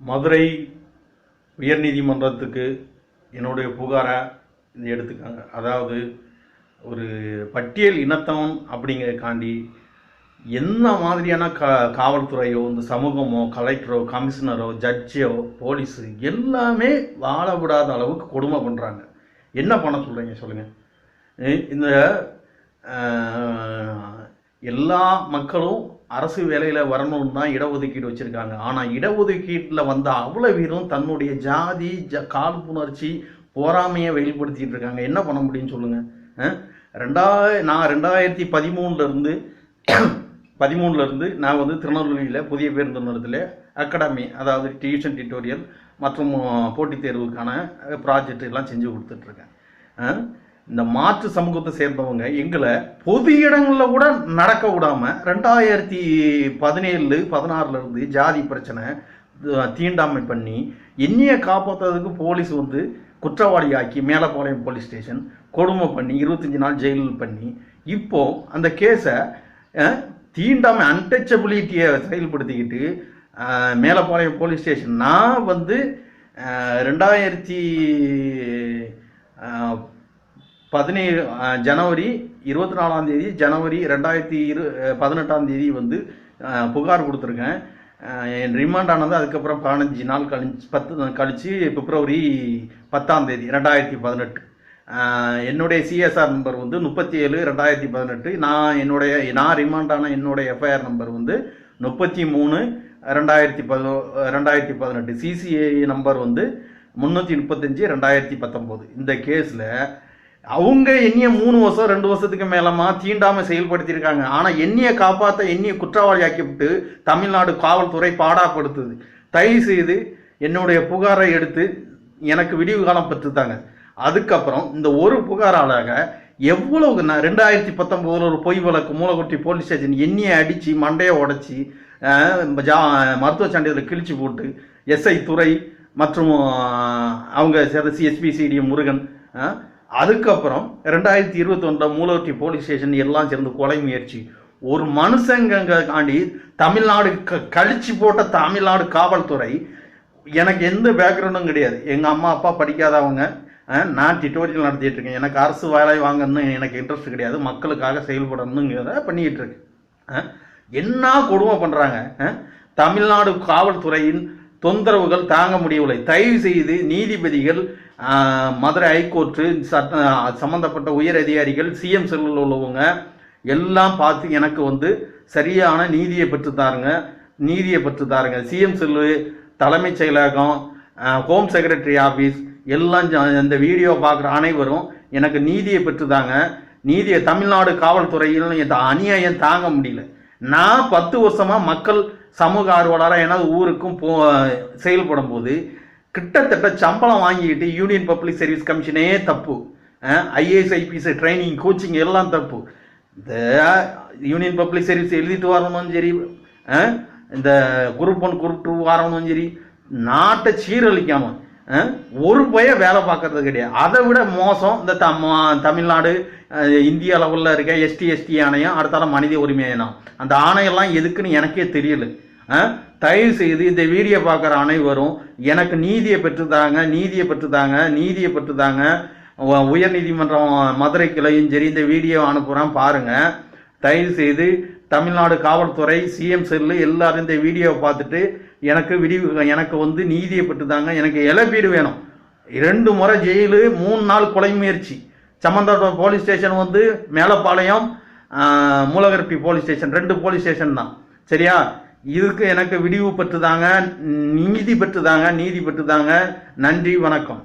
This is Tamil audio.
மதுரை உயர்நீதிமன்றத்துக்கு என்னுடைய புகாரை இது எடுத்துக்காங்க. அதாவது ஒரு பட்டியல் இனத்தவன் அப்படிங்கிறதுக்காண்டி என்ன மாதிரியான கா காவல்துறையோ இந்த சமூகமோ கலெக்டரோ கமிஷனரோ ஜட்ஜோ போலீஸு எல்லாமே வாழ விடாத அளவுக்கு கொடுமை பண்ணுறாங்க என்ன பண்ண சொல்கிறீங்க சொல்லுங்கள் இந்த எல்லா மக்களும் அரசு வேலையில் வரணும்னு தான் இடஒதுக்கீடு வச்சுருக்காங்க. ஆனால் இடஒதுக்கீட்டில் வந்த அவ்வளோ வீரம் தன்னுடைய ஜாதி ஜ காழ்ப்புணர்ச்சி போராமையை வெளிப்படுத்திகிட்டு இருக்காங்க. என்ன பண்ண முடியும்னு சொல்லுங்கள் ரெண்டாய நான் ரெண்டாயிரத்தி பதிமூணுலேருந்து பதிமூணுலேருந்து நான் வந்து திருநெல்வேலியில் புதிய பேருந்து நிலையத்தில் அகாடமி அதாவது டியூஷன் டியூட்டோரியல் மற்றும் போட்டித் தேர்வுக்கான ப்ராஜெக்ட் எல்லாம் செஞ்சு கொடுத்துட்ருக்கேன் இந்த மாற்று சமூகத்தை சேர்ந்தவங்க எங்களை பொது இடங்களில் கூட நடக்க விடாமல் ரெண்டாயிரத்தி பதினேழு பதினாறுலேருந்து ஜாதி பிரச்சனை தீண்டாமை பண்ணி என்னையை காப்பாற்றுறதுக்கு போலீஸ் வந்து குற்றவாளி ஆக்கி மேலப்பாளையம் போலீஸ் ஸ்டேஷன் கொடுமை பண்ணி இருபத்தஞ்சி நாள் ஜெயிலில் பண்ணி இப்போ அந்த கேஸை தீண்டாமை அன்டச்சபிலிட்டியை செயல்படுத்திக்கிட்டு மேலப்பாளையம் போலீஸ் ஸ்டேஷன். நான் வந்து ரெண்டாயிரத்தி பதினேழு ஜனவரி இருபத்தி நாலாம் தேதி ஜனவரி ரெண்டாயிரத்தி இரு பதினெட்டாம் தேதி வந்து புகார் கொடுத்துருக்கேன். என் ரிமாண்ட் ஆனது அதுக்கப்புறம் பதினஞ்சு நாள் கழிச்சு பத்து கழித்து பிப்ரவரி பத்தாம் தேதி ரெண்டாயிரத்தி பதினெட்டு. என்னுடைய சிஎஸ்ஆர் நம்பர் வந்து முப்பத்தி ஏழு ரெண்டாயிரத்தி பதினெட்டு. நான் என்னுடைய நான் ரிமாண்ட் ஆன என்னுடைய எஃப்ஐஆர் நம்பர் வந்து முப்பத்தி மூணு ரெண்டாயிரத்தி பதோ ரெண்டாயிரத்தி பதினெட்டு. சிசிஐ நம்பர் வந்து முந்நூற்றி முப்பத்தஞ்சு ரெண்டாயிரத்தி பத்தொம்போது. இந்த கேஸில் அவங்க என்னைய மூணு வருஷம் ரெண்டு வருஷத்துக்கு மேலமா தீண்டாம செயல்படுத்தியிருக்காங்க. ஆனால் என்னைய காப்பாற்ற என்னைய குற்றவாளி ஆக்கிவிட்டு தமிழ்நாடு காவல்துறை பாடாப்படுத்துது. தயவு செய்து என்னுடைய புகாரை எடுத்து எனக்கு விடிவு காலம் பெற்றுத்தாங்க. அதுக்கப்புறம் இந்த ஒரு புகாராளாக எவ்வளவு நான் ரெண்டாயிரத்தி பத்தொம்போதில் ஒரு பொய் வழக்கு மூலக்குட்டி போலீஸ் ஸ்டேஷன் எண்ணியை அடித்து மண்டையை உடச்சி ஜா மருத்துவ சான்றிதழை கிழிச்சு போட்டு எஸ்ஐ துறை மற்றும் அவங்க சிஎஸ்பி சிடிஎம் முருகன் அதுக்கப்புறம் ரெண்டாயிரத்தி இருபத்தொன்னில் மூலவர்த்தி போலீஸ் ஸ்டேஷன் எல்லாம் சேர்ந்து கொலை முயற்சி. ஒரு மனுஷங்காண்டி தமிழ்நாடு க கழிச்சு போட்ட தமிழ்நாடு காவல்துறை எனக்கு எந்த பேக்ரவுண்டும் கிடையாது. எங்கள் அம்மா அப்பா படிக்காதவங்க நான் டியூட்டோரியல் நடத்திட்டு இருக்கேன் எனக்கு அரசு வேலை வாங்கணும்னு எனக்கு இன்ட்ரெஸ்ட் கிடையாது. மக்களுக்காக செயல்படணுங்கிறத பண்ணிக்கிட்டு இருக்கேன் என்ன கொடுமை பண்ணுறாங்க தமிழ்நாடு காவல்துறையின் தொந்தரவுகள் தாங்க முடியவில்லை. தயவு செய்து நீதிபதிகள் மதுரை ஹைகோர்ட்டு சட்ட சம்மந்தப்பட்ட உயர் அதிகாரிகள் சிஎம் செல்லில் உள்ளவங்க எல்லாம் பார்த்து எனக்கு வந்து சரியான நீதியை பெற்று தாருங்க. நீதியை பெற்று தாருங்க. சிஎம் செல்லு தலைமைச் செயலகம் ஹோம் செக்ரட்டரி ஆஃபீஸ் எல்லாம் இந்த வீடியோ பார்க்குற அனைவரும் எனக்கு நீதியை பெற்றுதாங்க நீதியை தமிழ்நாடு காவல்துறையில் இந்த அநியாயம் தாங்க முடியல. நான் பத்து வருஷமாக மக்கள் சமூக ஆர்வலராக ஏன்னா ஊருக்கும் போ செயல்படும் போது கிட்டத்தட்ட சம்பளம் வாங்கிக்கிட்டு யூனியன் பப்ளிக் சர்வீஸ் கமிஷனே தப்பு. ஐஏஎஸ் ஐபிஎஸ் ட்ரைனிங் கோச்சிங் எல்லாம் தப்பு. இந்த யூனியன் பப்ளிக் சர்வீஸ் எழுதிட்டு வரணும் சரி. இந்த குரூப் ஒன் குரூப் டூ வரணும் சரி. நாட்டை சீரழிக்காமல் ஒரு பய வேலை பார்க்கறது கிடையாது. அதை விட மோசம் இந்த தம்- தமிழ்நாடு இந்திய அளவில் இருக்க எஸ்டி எஸ்டி ஆணையம் அடுத்தால மனித உரிமை ஆணையம். அந்த ஆணையெல்லாம் எதுக்குன்னு எனக்கே தெரியல. தயவு செய்து இந்த வீடியோ பார்க்குற அனைவரும் எனக்கு நீதியை பெற்றுதாங்க நீதியை பெற்றுதாங்க நீதியை பெற்றுதாங்க உயர்நீதிமன்றம் மதுரை கிளையும் சரி இந்த வீடியோ அனுப்புகிறேன் பாருங்கள் தயவு செய்து தமிழ்நாடு காவல்துறை சிஎம் செல்லு எல்லாரும் இந்த வீடியோவை பார்த்துட்டு எனக்கு விடிவு எனக்கு வந்து நீதியை பெற்றுதாங்க எனக்கு இழப்பீடு வேணும். ரெண்டு முறை ஜெயிலு மூணு நாள் கொலை முயற்சி. சம்பந்தப்பட்ட போலீஸ் ஸ்டேஷன் வந்து மேலப்பாளையம் ஆஹ், மூலகரப்பி போலீஸ் ஸ்டேஷன் ரெண்டு போலீஸ் ஸ்டேஷன் தான். சரியா? இதுக்கு எனக்கு விடிவு பெற்றுதாங்க நீதி பெற்றுதாங்க நீதி பெற்றுதாங்க. நன்றி வணக்கம்.